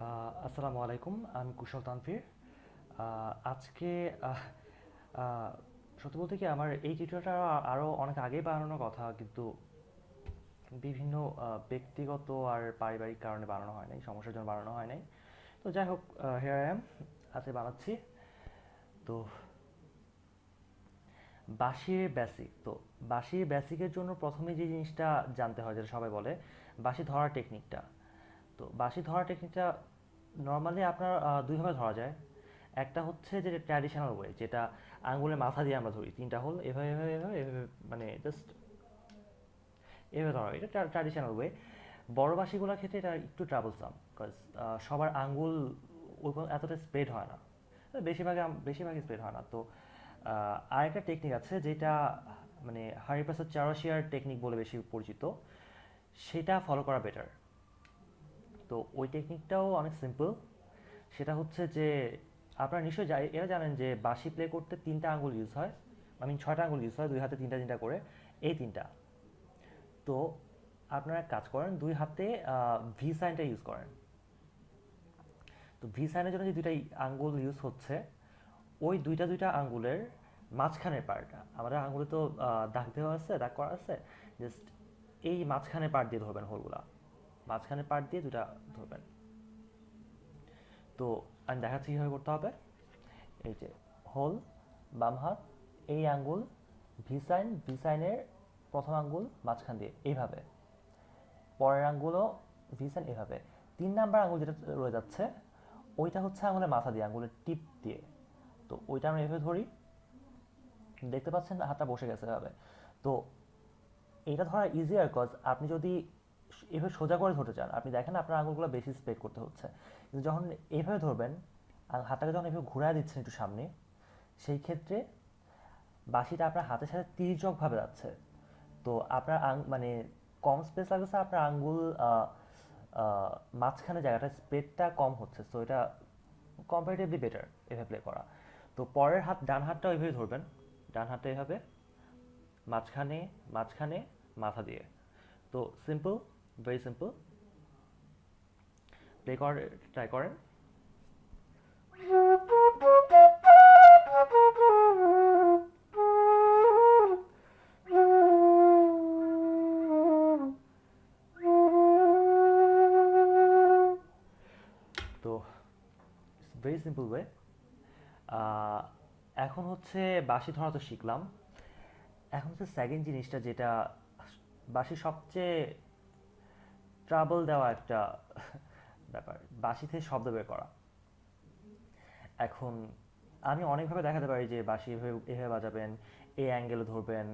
আসসালামু আলাইকুম আমি কুশল তানভীর। আহ, আজকে সত্যি বলতে কি আমার এই টিউটোরিয়ালটা আরও অনেক আগেই বানানোর কথা কিন্তু বিভিন্ন ব্যক্তিগত আর পারিবারিক কারণে বানানো হয় নাই সমস্যার জন্য বানানো হয় নাই। তো যাই হোক হেয়ার আজকে বানাচ্ছি। তো বাঁশির বেসিক তো বাঁশির বেসিকের জন্য প্রথমে যে জিনিসটা জানতে হয় যেটা সবাই বলে বাঁশি ধরার টেকনিকটা তো বাঁশি ধরার টেকনিকটা নর্মালি আপনার দুইভাবে ধরা যায়। একটা হচ্ছে যে ট্র্যাডিশনাল ওয়ে যেটা আঙ্গুলের মাথা দিয়ে আমরা ধরি, তিনটা হোল এভাবে এভাবে এভাবে এভাবে মানে জাস্ট এভাবে ধরা। এটা ট্র্যাডিশনাল ওয়ে বড় বাঁশিগুলোর ক্ষেত্রে এটা একটু ট্রাবলসাম বিকজ সবার আঙ্গুল ওই এতটা স্প্রেড হয় না। বেশিরভাগ বেশিরভাগই স্প্রেড হয় না। তো আরেকটা টেকনিক আছে যেটা মানে হারিপ্রাসাদ চারশিয়ার টেকনিক বলে বেশি পরিচিত। সেটা ফলো করা বেটার তো ওই টেকনিকটাও অনেক সিম্পল সেটা হচ্ছে যে, আপনারা নিশ্চয়ই এরা জানেন যে বাঁশি প্লে করতে তিনটা আঙুল ইউজ হয়। আই মিন ছয়টা আঙুল ইউজ হয়, দুই হাতে তিনটা তিনটা করে। এই তিনটা। তো আপনারা কাজ করেন, দুই হাতে ভি সাইনটা ইউজ করেন। তো ভি সাইনের জন্য যে দুইটা আঙ্গুল ইউজ হচ্ছে, ওই দুইটা দুইটা আঙ্গুলের মাঝখানের পার্টটা আমাদের আঙ্গুলে তো দাগ দেওয়া আছে, দাগ করা আছে। জাস্ট এই মাঝখানের পার্ট দিয়ে ধরবেন হোলগুলা মাঝখানের পার্ট দিয়ে দুটা ধরবেন। তো আমি দেখাচ্ছি কীভাবে করতে হবে। এই যে হোল বাম হাত, এই আঙ্গুল ভি সাইন ভি সাইনের প্রথম আঙ্গুল মাঝখান দিয়ে, এইভাবে। পরের আঙ্গুলও ভি সাইন এভাবে তিন নাম্বার আঙ্গুল যেটা রয়ে যাচ্ছে, ওইটা হচ্ছে আঙুলের মাথা দিয়ে আঙ্গুলের টিপ দিয়ে। তো ওইটা আমরা এভাবে ধরি। দেখতে পাচ্ছেন হাতটা বসে গেছে এভাবে। তো এটা ধরা ইজিয়ার কজ আপনি যদি এভাবে সোজা করে ধরতে চান। আপনি দেখেন আপনার আঙুলগুলো বেশি স্প্রেড করতে হচ্ছে। কিন্তু যখন এইভাবে ধরবেন, আর হাতটাকে যখন এভাবে ঘুরায় দিচ্ছেন একটু সামনে, সেই ক্ষেত্রে বাঁশিটা আপনার হাতের সাথে তির্যকভাবে যাচ্ছে। তো আপনার আং- মানে কম স্পেস লাগছে আপনার আঙ্গুল মাঝখানে জায়গাটা স্প্রেডটা কম হচ্ছে। সো এটা কম্পারেটিভলি বেটার এভাবে প্লে করা। তো পরের হাত, ডান হাতটা ওইভাবে ধরবেন। ডান হাতটা এভাবে, মাঝখানে মাঝখানে, মাথা দিয়ে। তো সিম্পল ভেরি সিম্পল প্লে করার ট্রাই করেন তো ভেরি সিম্পল ওয়ে এখন হচ্ছে বাঁশি ধরা তো শিখলাম। এখন হচ্ছে সেকেন্ড জিনিসটা যেটা বাঁশি সবচেয়ে ট্রাবল দেওয়া একটা ব্যাপার, বাঁশি থেকে শব্দ বের করা। এখন আমি অনেকভাবে দেখাতে পারি যে বাঁশি এভাবে এভাবে বাজাবেন, এই অ্যাঙ্গেলে ধরবেন,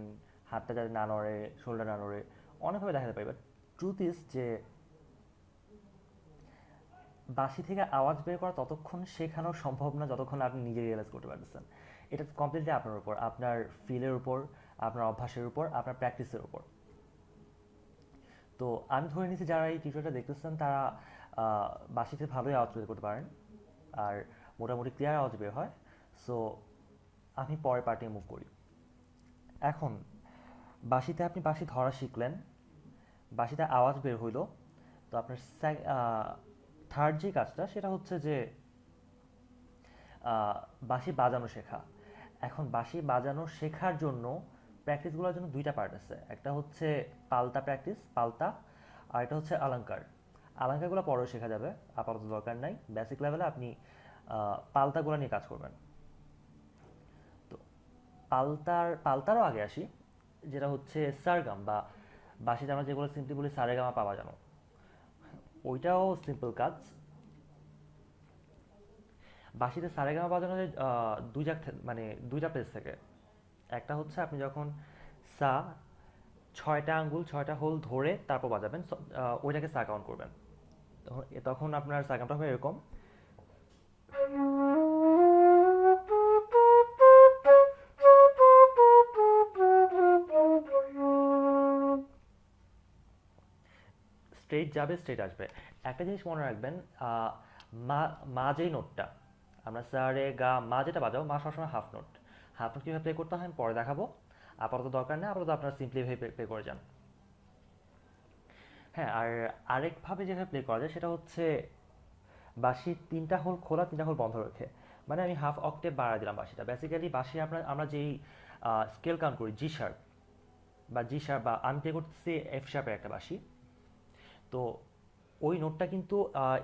হাতটা যাতে না নড়ে শোল্ডার না নড়ে, অনেকভাবে দেখাতে পারি। বাট ট্রুথ ইজ যে বাঁশি থেকে আওয়াজ বের করা ততক্ষণ শেখানো সম্ভব না, যতক্ষণ আপনি নিজে রিয়েলাইজ করতে পারতেছেন। এটা কমপ্লিটলি আপনার উপর, আপনার ফিলের উপর, আপনার অভ্যাসের উপর, আপনার প্র্যাকটিসের উপর। তো আমি ধরে নিচ্ছি যারা এই টিউটোরিয়ালটা দেখতেছেন, তারা বাঁশিতে ভালোই আওয়াজ বের করতে পারেন। আর মোটামুটি ক্লিয়ার আওয়াজ বের হয়। সো আমি পরের পার্টে মুভ করি। এখন বাঁশিতে আপনি বাঁশি ধরা শিখলেন। বাঁশিতে আওয়াজ বের হইল। তো আপনার থার্ড যে কাজটা, সেটা হচ্ছে যে বাঁশি বাজানো শেখা। এখন বাঁশি বাজানো শেখার জন্য প্র্যাকটিসগুলোর জন্য দুইটা পার্ট আছে। একটা হচ্ছে পালতা প্র্যাকটিস পালতা আর এটা হচ্ছে অলঙ্কার অলঙ্কারগুলো পরেও শেখা যাবে আপাতত দরকার নাই। বেসিক লেভেলে আপনি আহ, পালতাগুলো নিয়ে কাজ করবেন। তো পালতার পালতারও আগে আসি যেটা হচ্ছে সারগাম বা বাঁশিতে আমরা যেগুলো সিম্পলি বলি সারেগামা পাওয়া জানো ওইটাও সিম্পল কাজ। বাঁশিতে সারেগামা আহ, দুই মানে দুইটা প্লেস থেকে। একটা হচ্ছে আপনি যখন সা ছয়টা আঙ্গুল, ছয়টা হোল ধরে তারপর বাজাবেন, স- ওইটাকে সা কাউন্ট করবেন। তখন আপনার সাগামটা হবে এরকম। স্ট্রেট যাবে স্ট্রেট আসবে। একটা জিনিস মনে রাখবেন মা মা যেই নোটটা আমরা সারে গা, মা যেটা বাজাবো, মা সবসময় হাফ নোট নোট কীভাবে প্লে করতে হয় আমি পরে দেখাবো। আপাতত দরকার নেই, আপাতত আপনারা সিম্পলি ভাবে প্লে করে যান। হ্যাঁ আর আরেকভাবে যেভাবে প্লে করা যায় সেটা হচ্ছে বাঁশির তিনটা হোল খোলা, তিনটা হোল বন্ধ রেখে। মানে আমি হাফ অক্টেভ বাড়া দিলাম বাসিটা বেসিক্যালি বাঁশি আপনার আমরা যেই স্কেল কাউন্ট করি জি শার্প বা জি শার্প বা আমি প্লে করতেছি এফ শার্পের একটা বাঁশি। তো ওই নোটটা কিন্তু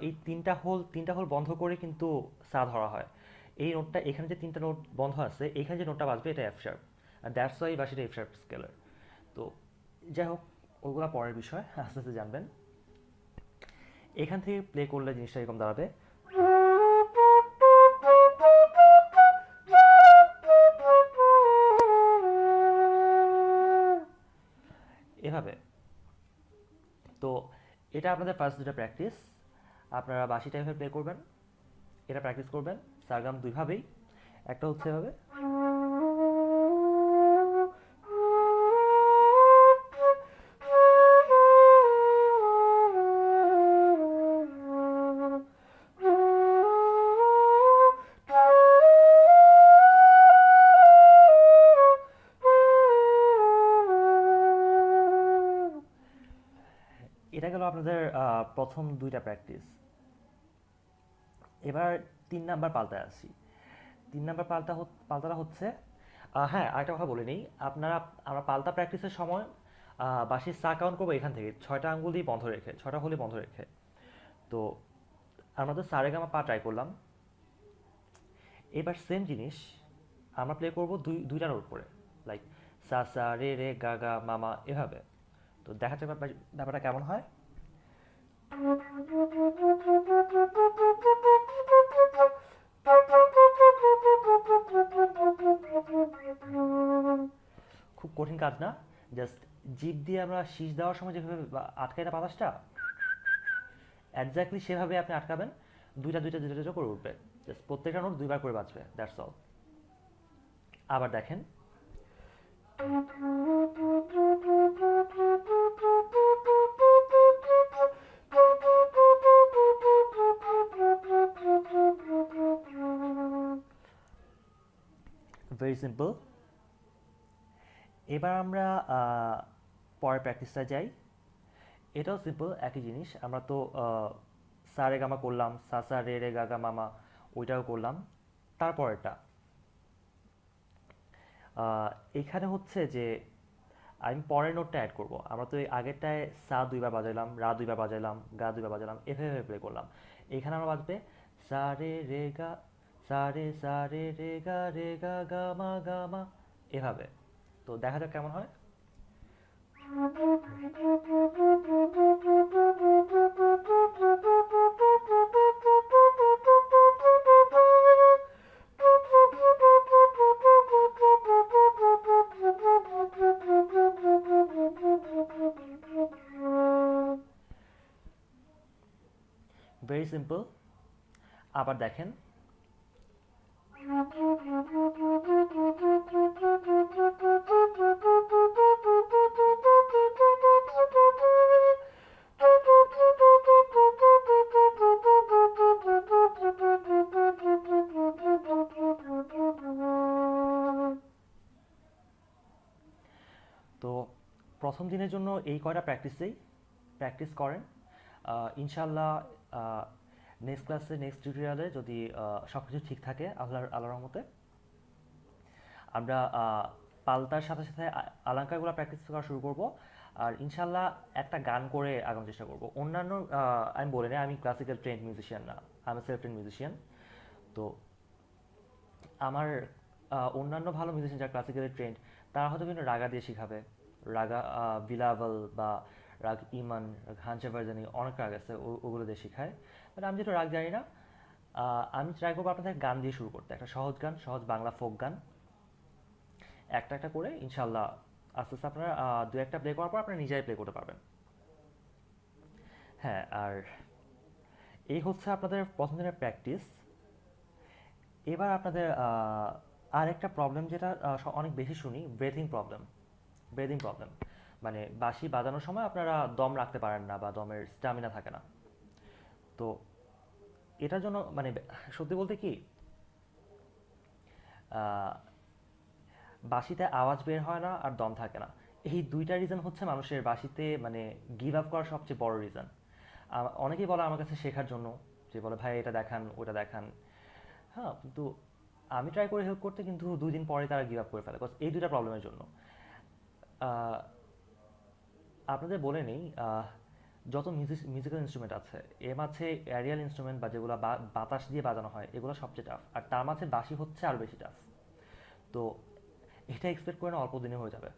এই তিনটা হোল তিনটা হোল বন্ধ করে কিন্তু সা ধরা হয়। এই নোটটা, এখানে যে তিনটা নোট বন্ধ আছে, এখানে যে নোটটা বাজবে এটা এফ শার্প আর দ্যাটস ওয়াই বাঁশিটা এফ শার্প স্কেলের তো যাই হোক, ওগুলো পরের বিষয়, আস্তে আস্তে জানবেন। এখান থেকে প্লে করলে জিনিসটা এরকম দাঁড়াবে। এভাবে। তো এটা আপনাদের ফার্স্ট দুটা প্র্যাকটিস আপনারা বাসিটা এভাবে প্লে করবেন। এটা প্র্যাকটিস করবেন। সারগাম দুইভাবেই। একটা হচ্ছে এভাবে। এটা গেল আপনাদের প্রথম দুইটা প্র্যাকটিস এবার তিন নাম্বার পাল্টায় আসি তিন নাম্বার পাল্টা পাল্টাটা হচ্ছে হ্যাঁ আরেকটা কথা বলে নিই। আপনারা, আমরা পাল্টা প্র্যাকটিসের সময় বাঁশির সা কাউন্ট করব এখান থেকে। ছয়টা আঙ্গুল দিয়ে বন্ধ রেখে, ছয়টা হলে বন্ধ রেখে। তো আমরা তো সারেগামা পা ট্রাই করলাম। এবার সেম জিনিস আমরা প্লে করব দুই দুইটা নোট করে লাইক সা সা, রে রে, গা গা মামা এভাবে। তো দেখা ব্যাপার- ব্যাপারটা কেমন হয়? খুব কঠিন কাজ না? জাস্ট জিভ দিয়ে আমরা শীষ দেওয়ার সময় যেভাবে আটকাই না বাতাসটা একজাক্টলি সেভাবে আপনি আটকাবেন। দুইটা দুইটা দুইটা দুইটা করে উঠবে। জাস্ট প্রত্যেকটা নোট দুইবার করে বাঁচবে দ্যাটস অল আবার দেখেন। ভেরি সিম্পল এবার আমরা পরের প্র্যাকটিসটা যাই। এটাও সিম্পল একই জিনিস। আমরা তো সা রে গামা করলাম সা সা রে রে গা গা মামা, ওইটাও করলাম। তারপরেরটা। এখানে হচ্ছে যে, আমি পরের নোটটা অ্যাড করব। আমরা তো এই আগেরটায় সা দুইবার বাজাইলাম, রা দুইবার বাজাইলাম, গা দুইবার বাজাইলাম, এভাবে প্লে করলাম। এখানে আমরা বাজবে সা রে রে গা সা রে সা রে রে গা রে গা গা মা গা মা। এভাবে। তো দেখা যাক কেমন হয়। ভেরি সিম্পল আবার দেখেন। এই কয়টা প্র্যাকটিসেই প্র্যাকটিস করেন? ইনশাল্লাহ নেক্সট ক্লাসে নেক্সট টিউটোরিয়ালে যদি সব কিছু ঠিক থাকে, আল্লাহর আল্লাহর রহমতে। আমরা পাল্টার সাথে সাথে আ- অলঙ্কারগুলো প্র্যাকটিস করা শুরু করব। আর ইনশাল্লাহ একটা গান করে আগানোর চেষ্টা করব। অন্যান্য আমি বলে নিই আমি ক্লাসিক্যাল ট্রেন্ড মিউজিশিয়ান না। আমি সেলফ ট্রেন্ড মিউজিশিয়ান তো আমার অন্যান্য ভালো মিউজিশিয়ান যারা ক্লাসিক্যালি ট্রেন্ড তারা হয়তো বিভিন্ন রাগা দিয়ে শিখাবে। রাগা বিলাবল বা রাগ ইমান রাগ অনেক রাগ আছে ওগুলো দিয়ে শেখায়। বাট আমি যেটা রাগ জানি না আমি ট্রাই করব আপনাদের গান দিয়ে শুরু করতে। একটা সহজ গান সহজ বাংলা ফোক গান। একটা একটা করে ইনশাল্লাহ আস্তে আস্তে আপনারা দু একটা প্লে করার পর আপনারা নিজেরাই প্লে করতে পারবেন। হ্যাঁ আর এই হচ্ছে আপনাদের প্রথম দিনের প্র্যাকটিস এবার আপনাদের আহ, আরেকটা প্রবলেম যেটা অনেক বেশি শুনি ব্রেথিং প্রবলেম ব্রেথিং প্রবলেম মানে বাঁশি বাজানোর সময় আপনারা দম রাখতে পারেন না বা দমের স্ট্যামিনা থাকে না। তো এটার জন্য মানে সত্যি বলতে কি বাঁশিতে আওয়াজ বের হয় না আর দম থাকে না। এই দুইটা রিজন হচ্ছে মানুষের বাঁশিতে মানে গিভ আপ করার সবচেয়ে বড় রিজন অনেকেই বলে আমার কাছে শেখার জন্য যে বলে, ভাই, এটা দেখান, ওটা দেখান। হ্যাঁ কিন্তু আমি ট্রাই করে হেল্প করতে কিন্তু দুই দিন পরে তারা গিভ আপ করে ফেলে। বিকজ এই দুইটা প্রবলেমের জন্য। আপনাদের বলে নেই যত মিউজিক্যাল ইনস্ট্রুমেন্ট আছে, এর মাঝে অ্যারিয়াল ইনস্ট্রুমেন্ট বা যেগুলো বাতাস দিয়ে বাজানো হয়, এগুলো সবচেয়ে টাফ আর তার মাঝে বাসি হচ্ছে আরও বেশি টাফ তো এটা এক্সপেক্ট করে না অল্প দিনে হয়ে যাবে,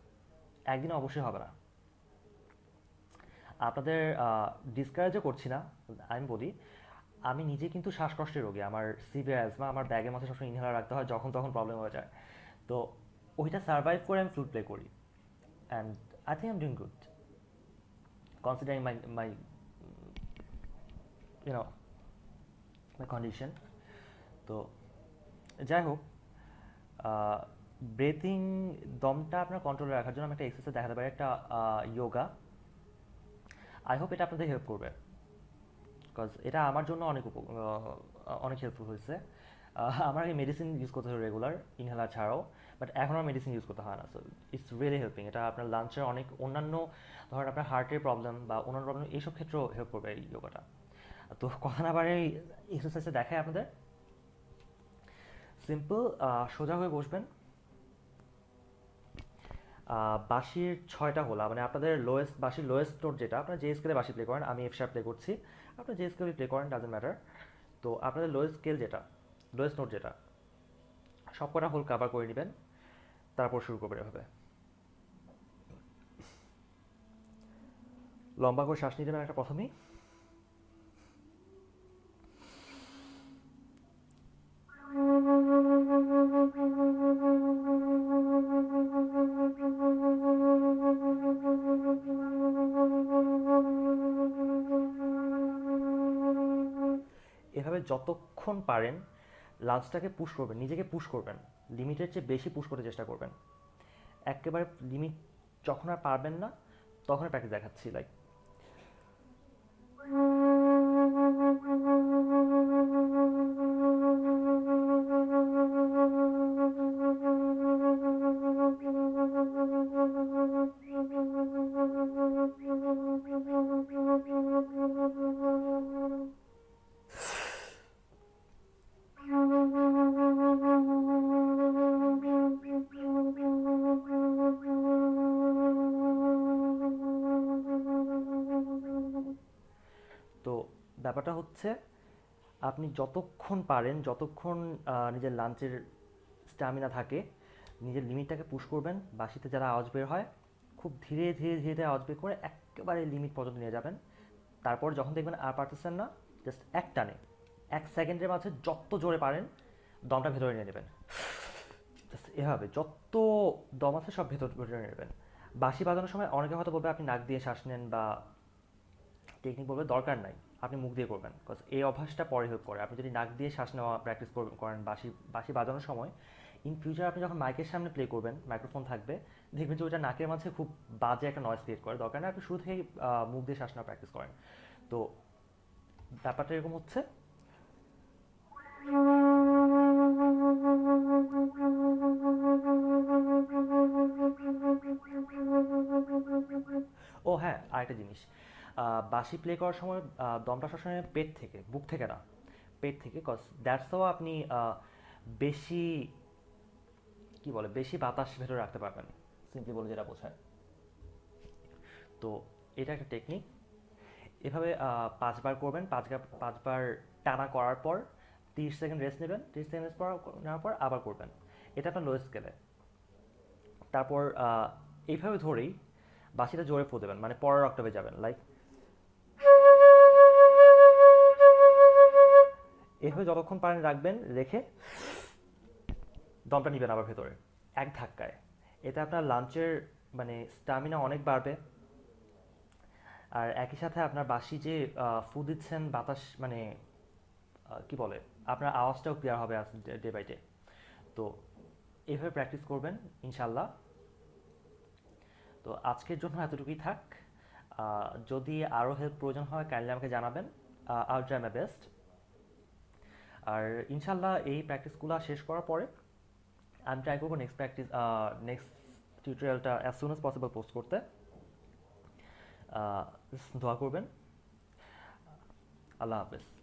একদিনে অবশ্যই হবে না। আপনাদের ডিসকারেজও করছি না, আমি বলি, আমি নিজে কিন্তু শ্বাসকষ্টের রোগী, আমার সিভিয়ার অ্যাজমা আমার ব্যাগের মধ্যে সবসময় ইনহেলার রাখতে হয় যখন তখন প্রবলেম হয়ে যায়। তো ওইটা সার্ভাইভ করে আমি ফ্লুট প্লে করি। And I think am doing good considering my my you know my condition তো যাই হোক ব্রেথিং দমটা আপনার কন্ট্রোলে রাখার জন্য আমি একটা এক্সারসাইজ দেখাতে পারি, একটা যোগা আই হোপ এটা আপনাদের হেল্প করবে বিকজ এটা আমার জন্য অনেক উপ- অনেক হেল্পফুল হয়েছে। আমার আগে মেডিসিন ইউজ করতে হয় রেগুলার ইনহেলার ছাড়াও। বাট এখন আর মেডিসিন ইউজ করতে হয় না। সো ইটস রিয়েলি হেল্পিং এটা আপনার লাঞ্চের অনেক অন্যান্য, ধরেন আপনার হার্টের প্রবলেম বা অন্যান্য প্রবলেম এইসব ক্ষেত্রেও হেল্প করবে এই যোগাটা তো কথা না বারে এক্সারসাইজটা দেখায় আপনাদের। সিম্পল সোজা হয়ে বসবেন। বাঁশির ছয়টা হোলা মানে আপনাদের লোয়েস্ট বাঁশির লোয়েস্ট নোট যেটা, আপনারা যে স্কেলে বাঁশি প্লে করেন, আমি এফ শার্প প্লে করছি। আপনারা যে স্কেলে প্লে করেন ডাজেন্ট ম্যাটার তো আপনাদের লোয়েস্ট স্কেল যেটা লোয়েস্ট নোট যেটা সব কটা হোল কাভার করে নেবেন, তারপর শুরু করবেন এভাবে। লম্বা করে শ্বাস নিয়ে নেবেন একটা প্রথমেই। এভাবে যতক্ষণ পারেন লাঞ্চটাকে পুশ করবেন, নিজেকে পুশ করবেন, লিমিটের চেয়ে বেশি পুশ করার চেষ্টা করবেন। একেবারে লিমিট যখন আর পারবেন না, তখন প্র্যাকটিস দেখাচ্ছি লাইক ব্যাপারটা হচ্ছে, আপনি যতক্ষণ পারেন, যতক্ষণ নিজের লাঞ্চের স্ট্যামিনা থাকে, নিজের লিমিটটাকে পুশ করবেন, বাসিতে যারা আওয়াজ বের হয়, খুব ধীরে ধীরে ধীরে ধীরে আওয়াজ বের করে একেবারে লিমিট পর্যন্ত নিয়ে যাবেন। তারপর যখন দেখবেন আর পারতেছেন না জাস্ট এক টানে, এক সেকেন্ডের মাঝে যত জোরে পারেন, দমটা ভেতরে নিয়ে নেবেন। জাস্ট এভাবে, যত দম আছে সব ভেতর, ভেতরে নিয়ে নেবেন। বাঁশি বাজানোর সময় অনেকে হয়তো বলবে, আপনি নাক দিয়ে শ্বাস নেন বা টেকনিক বলবে, দরকার নাই। আপনি মুখ দিয়ে করবেন। বিকজ এই অভ্যাসটা পরে হেল্প করে। আপনি যদি নাক দিয়ে শ্বাস নেওয়া প্র্যাকটিস করেন বাঁশি বাঁশি বাজানোর সময় ইন ফিউচার আপনি যখন মাইকের সামনে প্লে করবেন মাইক্রোফোন থাকবে, দেখবেন যে ওইটা নাকের মাঝে খুব বাজে একটা নয়েজ ক্রিয়েট করে। দরকার না আপনি শুরু থেকেই মুখ দিয়ে শ্বাস নেওয়া প্র্যাকটিস করেন। তো ব্যাপারটা এরকম হচ্ছে। ও হ্যাঁ আরেকটা জিনিস। বাঁশি প্লে করার সময় দমটা সবসময় পেট থেকে, বুক থেকে না, পেট থেকে কজ দ্যাটস হাও আপনি বেশি, কি বলে, বেশি বাতাস ভেতরে রাখতে পারবেন। সিম্পলি বলে যেটা বোঝায়। তো এটা একটা টেকনিক এভাবে পাঁচবার করবেন পাঁচবার পাঁচবার টানা করার পর তিরিশ সেকেন্ড রেস্ট নেবেন। তিরিশ সেকেন্ড রেস্ট নেওয়ার পর আবার করবেন। এটা আপনার লোয়েস্ট স্কেলে তারপর এইভাবে ধরেই বাসিটা জোরে ফু দেবেন মানে পরের অক্টাভে যাবেন। লাইক এভাবে যতক্ষণ পারেন রাখবেন, রেখে দমটা নেবেন আবার ভেতরে, এক ধাক্কায়। এতে আপনার লাঞ্চের মানে স্টামিনা অনেক বাড়বে। আর একই সাথে আপনার বাসি যে ফু দিচ্ছেন, বাতাস মানে কি বলে, আপনার আওয়াজটাও ক্লিয়ার হবে ডে বাই ডে তো এইভাবে প্র্যাকটিস করবেন ইনশাল্লাহ তো আজকের জন্য এতটুকুই থাক। যদি আরও হেল্প প্রয়োজন হয় কাইন্ডলি আমাকে জানাবেন। আই ড্রাই মাই বেস্ট আর ইনশাল্লাহ এই প্র্যাকটিসগুলো শেষ করার পরে আমি ট্রাই করব next practice next টিউটোরিয়ালটা as soon as possible post করতে। দোয়া করবেন। আল্লাহ হাফেজ।